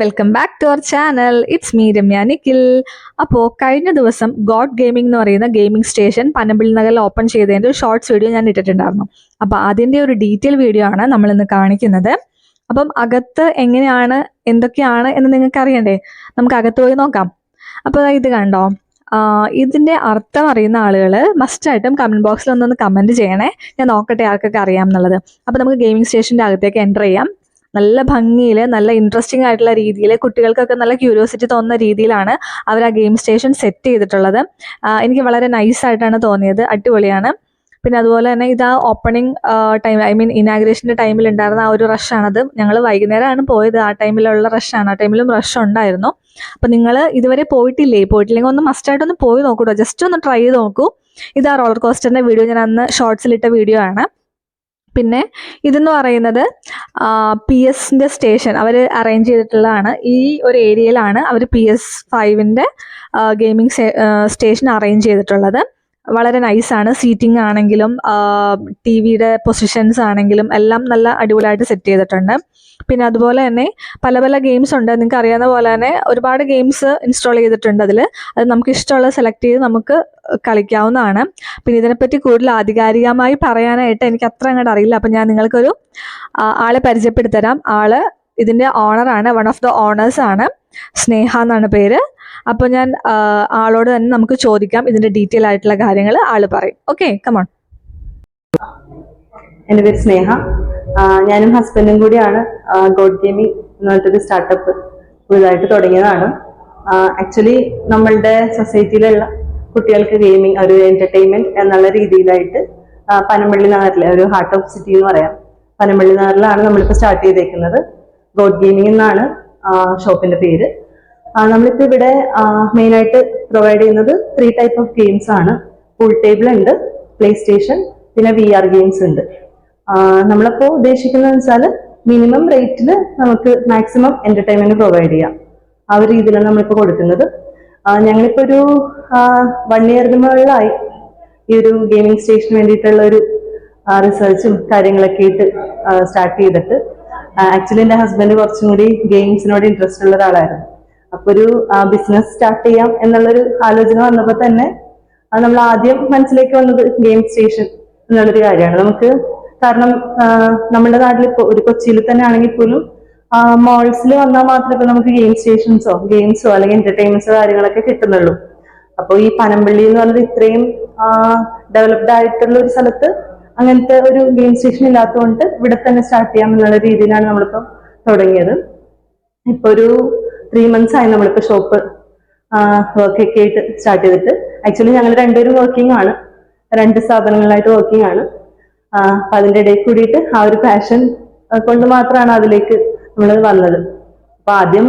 Welcome back to our channel it's me Ramya Nikhil അപ്പോൾ കഴിഞ്ഞ ദിവസം ഗോഡ് ഗെയിമിംഗ് എന്ന് പറയുന്ന ഗെയിമിംഗ് സ്റ്റേഷൻ പനമ്പിള്ളി നഗറിൽ ഓപ്പൺ ചെയ്തതിന്റെ ഒരു ഷോർട്സ് വീഡിയോ ഞാൻ ഇട്ടിട്ടുണ്ടായിരുന്നു. അപ്പോൾ അതിന്റെ ഒരു ഡീറ്റെയിൽ വീഡിയോ ആണ് നമ്മൾ ഇന്ന് കാണിക്കുന്നത്. അപ്പം അകത്ത് എങ്ങനെയാണ് എന്തൊക്കെയാണ് എന്ന് നിങ്ങൾക്ക് അറിയണ്ടേ നമുക്ക് അകത്ത് പോയി നോക്കാം. അപ്പോൾ ഇത് കണ്ടോ? ഇതിന്റെ അർത്ഥം അറിയുന്ന ആളുകൾ മസ്റ്റായിട്ടും കമന്റ് ബോക്സിൽ ഒന്നൊന്ന് കമന്റ് ചെയ്യണേ. ഞാൻ നോക്കട്ടെ ആർക്കൊക്കെ അറിയാം എന്നുള്ളത്. അപ്പോൾ നമുക്ക് ഗെയിമിംഗ് സ്റ്റേഷന്റെ അകത്തേക്ക് എന്റർ ചെയ്യാം. നല്ല ഭംഗിയിൽ നല്ല ഇൻട്രസ്റ്റിംഗ് ആയിട്ടുള്ള രീതിയിൽ കുട്ടികൾക്കൊക്കെ നല്ല ക്യൂരിയോസിറ്റി തോന്നുന്ന രീതിയിലാണ് അവർ ആ ഗെയിം സ്റ്റേഷൻ സെറ്റ് ചെയ്തിട്ടുള്ളത്. എനിക്ക് വളരെ നൈസായിട്ടാണ് തോന്നിയത്. അടിപൊളിയാണ്. പിന്നെ അതുപോലെ തന്നെ ഇത് ആ ഓപ്പണിംഗ് ടൈം ഐ മീൻ ഇനാഗ്രേഷന്റെ ടൈമിൽ ഉണ്ടായിരുന്ന ആ ഒരു റഷാണത് ഞങ്ങൾ വൈകുന്നേരമാണ് പോയത്. ആ ടൈമിലുള്ള റഷാണ് ആ ടൈമിലും റഷ് ഉണ്ടായിരുന്നു. അപ്പം നിങ്ങൾ ഇതുവരെ പോയിട്ടില്ലേ? പോയിട്ടില്ലെങ്കിൽ ഒന്ന് മസ്റ്റായിട്ടൊന്ന് പോയി നോക്കൂട്ടോ ജസ്റ്റ് ഒന്ന് ട്രൈ ചെയ്ത് നോക്കൂ. ഇത് ആ റോളർ കോസ്റ്ററിന്റെ വീഡിയോ ഞാൻ അന്ന് ഷോർട്സിലിട്ട വീഡിയോ ആണ്. പിന്നെ ഇതെന്ന് പറയുന്നത് പി എസിന്റെ സ്റ്റേഷൻ അവർ അറേഞ്ച് ചെയ്തിട്ടുള്ളതാണ്. ഈ ഒരു ഏരിയയിലാണ് അവർ പി എസ് ഫൈവിന്റെ ഗെയിമിംഗ് സ്റ്റേഷൻ അറേഞ്ച് ചെയ്തിട്ടുള്ളത്. വളരെ നൈസാണ് സീറ്റിംഗ് ആണെങ്കിലും ടി വിയുടെ പൊസിഷൻസ് ആണെങ്കിലും എല്ലാം നല്ല അടിപൊളിയായിട്ട് സെറ്റ് ചെയ്തിട്ടുണ്ട്. പിന്നെ അതുപോലെ തന്നെ പല പല ഗെയിംസ് ഉണ്ട്. നിങ്ങൾക്ക് അറിയാവുന്ന പോലെ തന്നെ ഒരുപാട് ഗെയിംസ് ഇൻസ്റ്റാൾ ചെയ്തിട്ടുണ്ട് അതിൽ അത് നമുക്ക് ഇഷ്ടമുള്ള സെലക്ട് ചെയ്ത് നമുക്ക് കളിക്കാവുന്നതാണ്. പിന്നെ ഇതിനെപ്പറ്റി കൂടുതൽ ആധികാരികമായി പറയാനായിട്ട് എനിക്ക് അത്ര അങ്ങോട്ട് അറിയില്ല. അപ്പം ഞാൻ നിങ്ങൾക്കൊരു ആളെ പരിചയപ്പെടുത്തരാം. ആൾ ഇതിന്റെ ഓണറാണ് വൺ ഓഫ് ദ ഓണേഴ്സ് ആണ്. സ്നേഹ എന്നാണ് പേര്. അപ്പോൾ ഞാൻ ആളോട് തന്നെ നമുക്ക് ചോദിക്കാം ഇതിന്റെ ഡീറ്റെയിൽ ആയിട്ടുള്ള കാര്യങ്ങൾ ആൾ പറയും. ഓക്കെ കമോൺ എന്റെ പേര് സ്നേഹ. ഞാനും ഹസ്ബൻഡും കൂടിയാണ് ഗോഡ് ഗെയിമിംഗ് എന്ന് പറഞ്ഞിട്ടൊരു സ്റ്റാർട്ടപ്പ് പുതുതായിട്ട് തുടങ്ങിയതാണ്. ആക്ച്വലി നമ്മളുടെ സൊസൈറ്റിയിലുള്ള കുട്ടികൾക്ക് ഗെയിമിംഗ് ഒരു എന്റർടൈൻമെന്റ് എന്നുള്ള രീതിയിലായിട്ട് പനമ്പള്ളി നഗറിലെ ഒരു ഹാർട്ട് ഓഫ് സിറ്റി എന്ന് പറയാം. പനമ്പള്ളി നഗറിലാണ് നമ്മളിപ്പോൾ സ്റ്റാർട്ട് ചെയ്തേക്കുന്നത്. ഗോഡ് ഗെയിമിംഗ് എന്നാണ് ഷോപ്പിന്റെ പേര്. ആ, നമ്മളിപ്പോൾ ഇവിടെ മെയിൻ ആയിട്ട് പ്രൊവൈഡ് ചെയ്യുന്നത് ത്രീ ടൈപ്പ് ഓഫ് ഗെയിംസ് ആണ്. പൂൾ ടേബിൾ ഉണ്ട് പ്ലേ സ്റ്റേഷൻ പിന്നെ വി ആർ ഗെയിംസ് ഉണ്ട്. നമ്മളിപ്പോ ഉദ്ദേശിക്കുന്നത് വെച്ചാൽ മിനിമം റേറ്റിൽ നമുക്ക് മാക്സിമം എന്റർടൈൻമെന്റ് പ്രൊവൈഡ് ചെയ്യാം. ആ ഒരു രീതിയിലാണ് നമ്മളിപ്പോൾ കൊടുക്കുന്നത്. ഞങ്ങളിപ്പോ ഒരു വൺ ഇയറിന് മുകളിലായി ഈ ഒരു ഗെയിമിംഗ് സ്റ്റേഷന് വേണ്ടിയിട്ടുള്ള ഒരു റിസർച്ചും കാര്യങ്ങളൊക്കെ ആയിട്ട് സ്റ്റാർട്ട് ചെയ്തിട്ട്. ആക്ച്വലി എന്റെ ഹസ്ബൻഡ് കുറച്ചും കൂടി ഗെയിംസിനോട് ഇൻട്രസ്റ്റ് ഉള്ള ഒരാളായിരുന്നു. അപ്പൊ ഒരു ബിസിനസ് സ്റ്റാർട്ട് ചെയ്യാം എന്നുള്ളൊരു ആലോചന വന്നപ്പോൾ തന്നെ നമ്മൾ ആദ്യം മനസ്സിലേക്ക് വന്നത് ഗെയിം സ്റ്റേഷൻ എന്നുള്ളൊരു കാര്യമാണ്. നമുക്ക് കാരണം നമ്മുടെ നാട്ടിൽ ഇപ്പോൾ ഒരു കൊച്ചിയിൽ തന്നെ ആണെങ്കിൽ പോലും മോൾസിൽ വന്നാൽ മാത്രമേ ഇപ്പൊ നമുക്ക് ഗെയിം സ്റ്റേഷൻസോ ഗെയിംസോ അല്ലെങ്കിൽ എന്റർടൈൻമെന്റ്സോ കാര്യങ്ങളൊക്കെ കിട്ടുന്നുള്ളൂ. അപ്പോൾ ഈ പനമ്പള്ളി എന്ന് പറഞ്ഞത് ഇത്രയും ഡെവലപ്ഡ് ആയിട്ടുള്ള ഒരു സ്ഥലത്ത് അങ്ങനത്തെ ഒരു ഗെയിം സ്റ്റേഷൻ ഇല്ലാത്തതുകൊണ്ട് ഇവിടെ തന്നെ സ്റ്റാർട്ട് ചെയ്യാം എന്നുള്ള രീതിയിലാണ് നമ്മളിപ്പം തുടങ്ങിയത്. ഇപ്പൊ ഒരു ത്രീ മന്ത്സ് ആയി നമ്മളിപ്പോ ഷോപ്പ് വർക്ക് ഒക്കെ ആയിട്ട് സ്റ്റാർട്ട് ചെയ്തിട്ട്. ആക്ച്വലി ഞങ്ങൾ രണ്ടുപേരും വർക്കിംഗ് ആണ്. രണ്ട് സ്ഥാപനങ്ങളായിട്ട് വർക്കിംഗ് ആണ്. അപ്പൊ അതിന്റെ ഇടയിൽ കൂടിയിട്ട് ആ ഒരു പാഷൻ കൊണ്ട് മാത്രമാണ് അതിലേക്ക് നമ്മൾ വന്നത്. അപ്പൊ ആദ്യം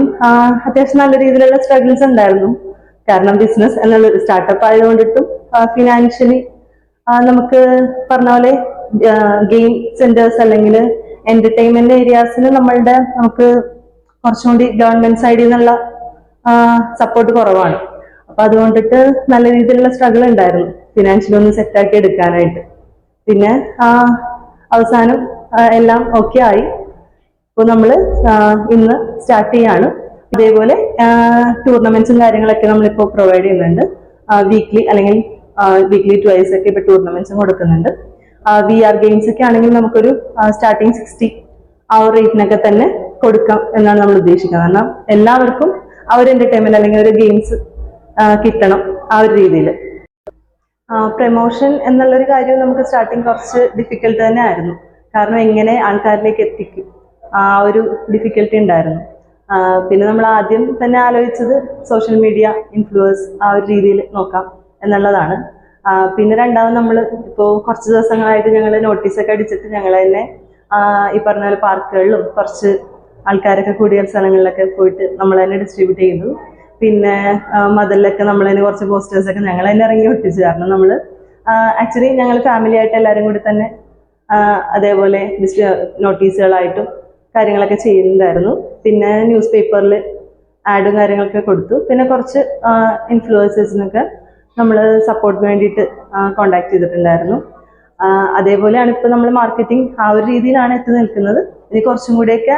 അത്യാവശ്യം നല്ല രീതിയിലുള്ള സ്ട്രഗിൾസ് ഉണ്ടായിരുന്നു. കാരണം ബിസിനസ് എന്നുള്ള സ്റ്റാർട്ടപ്പ് ആയതുകൊണ്ടിട്ടും ഫിനാൻഷ്യലി നമുക്ക് പറഞ്ഞ പോലെ ഗെയിം സെന്റേഴ്സ് അല്ലെങ്കിൽ എന്റർടൈൻമെന്റ് ഏരിയാസിൽ നമ്മളുടെ നമുക്ക് കുറച്ചും കൂടി ഗവൺമെന്റ് സൈഡിൽ നിന്നുള്ള സപ്പോർട്ട് കുറവാണ്. അപ്പൊ അതുകൊണ്ടിട്ട് നല്ല രീതിയിലുള്ള സ്ട്രഗിൾ ഉണ്ടായിരുന്നു. ഫിനാൻഷ്യലി ഒന്ന് സെറ്റാക്കി എടുക്കാനായിട്ട്. പിന്നെ ആ, അവസാനം എല്ലാം ഓക്കെ ആയി. അപ്പോൾ നമ്മൾ ഇന്ന് സ്റ്റാർട്ട് ചെയ്യാണ്. ഇതേപോലെ ടൂർണമെന്റ്സും കാര്യങ്ങളൊക്കെ നമ്മളിപ്പോൾ പ്രൊവൈഡ് ചെയ്യുന്നുണ്ട്. വീക്ക്ലി അല്ലെങ്കിൽ വീക്ക്ലി ട്വൈസ് ഒക്കെ ഇപ്പോൾ ടൂർണമെന്റ്സും കൊടുക്കുന്നുണ്ട്. വി ആർ ഗെയിംസ് ഒക്കെ ആണെങ്കിൽ നമുക്കൊരു സ്റ്റാർട്ടിങ് സിക്സ്റ്റി ആ ഒരു റേറ്റിനൊക്കെ തന്നെ കൊടുക്കാം എന്നാണ് നമ്മൾ ഉദ്ദേശിക്കുന്നത്. കാരണം എല്ലാവർക്കും അവർ എന്റർടൈൻമെന്റ് അല്ലെങ്കിൽ ഒരു ഗെയിംസ് കിട്ടണം ആ ഒരു രീതിയിൽ. പ്രൊമോഷൻ എന്നുള്ളൊരു കാര്യം നമുക്ക് സ്റ്റാർട്ടിങ് കുറച്ച് ഡിഫിക്കൽട്ട് തന്നെ ആയിരുന്നു. കാരണം എങ്ങനെ ആൾക്കാരിലേക്ക് എത്തിക്കും? ആ ഒരു ഡിഫിക്കൽട്ടി ഉണ്ടായിരുന്നു. പിന്നെ നമ്മൾ ആദ്യം തന്നെ ആലോചിച്ചത് സോഷ്യൽ മീഡിയ ഇൻഫ്ലുവൻസ് ആ ഒരു രീതിയിൽ നോക്കാം എന്നുള്ളതാണ്. പിന്നെ രണ്ടാമത് നമ്മൾ ഇപ്പോൾ കുറച്ച് ദിവസങ്ങളായിട്ട് ഞങ്ങൾ നോട്ടീസൊക്കെ അടിച്ചിട്ട് ഞങ്ങൾ തന്നെ ഈ പറഞ്ഞ പോലെ പാർക്കുകളിലും കുറച്ച് ആൾക്കാരൊക്കെ കൂടിയ സ്ഥലങ്ങളിലൊക്കെ പോയിട്ട് നമ്മൾ തന്നെ ഡിസ്ട്രിബ്യൂട്ട് ചെയ്തു. പിന്നെ മതിലൊക്കെ നമ്മൾ തന്നെ കുറച്ച് പോസ്റ്റേഴ്സൊക്കെ ഞങ്ങൾ തന്നെ ഇറങ്ങി ഒട്ടിച്ചു. കാരണം നമ്മൾ ആക്ച്വലി ഞങ്ങൾ ഫാമിലി ആയിട്ട് എല്ലാവരും കൂടി തന്നെ അതേപോലെ നോട്ടീസുകളായിട്ടും കാര്യങ്ങളൊക്കെ ചെയ്യുന്നുണ്ടായിരുന്നു. പിന്നെ ന്യൂസ് പേപ്പറിൽ ആഡും കാര്യങ്ങളൊക്കെ കൊടുത്തു. പിന്നെ കുറച്ച് ഇൻഫ്ലുവൻസേഴ്സിനൊക്കെ നമ്മൾ സപ്പോർട്ടിന് വേണ്ടിയിട്ട് കോണ്ടാക്ട് ചെയ്തിട്ടുണ്ടായിരുന്നു. അതേപോലെയാണ് ഇപ്പൊ നമ്മൾ മാർക്കറ്റിംഗ് ആ ഒരു രീതിയിലാണ് എത്തി നിൽക്കുന്നത്. ഇനി കുറച്ചും കൂടിയൊക്കെ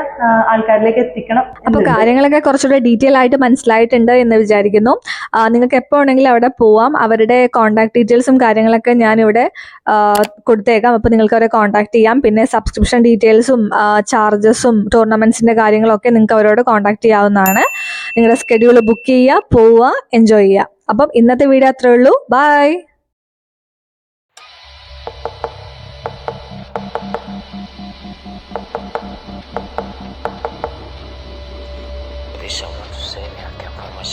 ആൾക്കാരിലേക്ക് എത്തിക്കണം അപ്പൊ. കാര്യങ്ങളൊക്കെ കുറച്ചുകൂടെ ഡീറ്റെയിൽ ആയിട്ട് മനസ്സിലായിട്ടുണ്ട് എന്ന് വിചാരിക്കുന്നു. നിങ്ങൾക്ക് എപ്പോ ആണെങ്കിലും അവിടെ പോവാം. അവരുടെ കോൺടാക്ട് ഡീറ്റെയിൽസും കാര്യങ്ങളൊക്കെ ഞാൻ ഇവിടെ കൊടുത്തേക്കാം. അപ്പൊ നിങ്ങൾക്ക് അവരെ കോൺടാക്ട് ചെയ്യാം. പിന്നെ സബ്സ്ക്രിപ്ഷൻ ഡീറ്റെയിൽസും ചാർജസും ടൂർണമെന്റ്സിന്റെ കാര്യങ്ങളൊക്കെ നിങ്ങൾക്ക് അവരോട് കോൺടാക്ട് ചെയ്യാവുന്നതാണ്. നിങ്ങളുടെ സ്കെഡ്യൂൾ ബുക്ക് ചെയ്യുക പോവുക എൻജോയ് ചെയ്യുക. അപ്പം ഇന്നത്തെ വീഡിയോ അത്രേ ഉള്ളൂ. Bye Deixa o mundo ser minha que é forma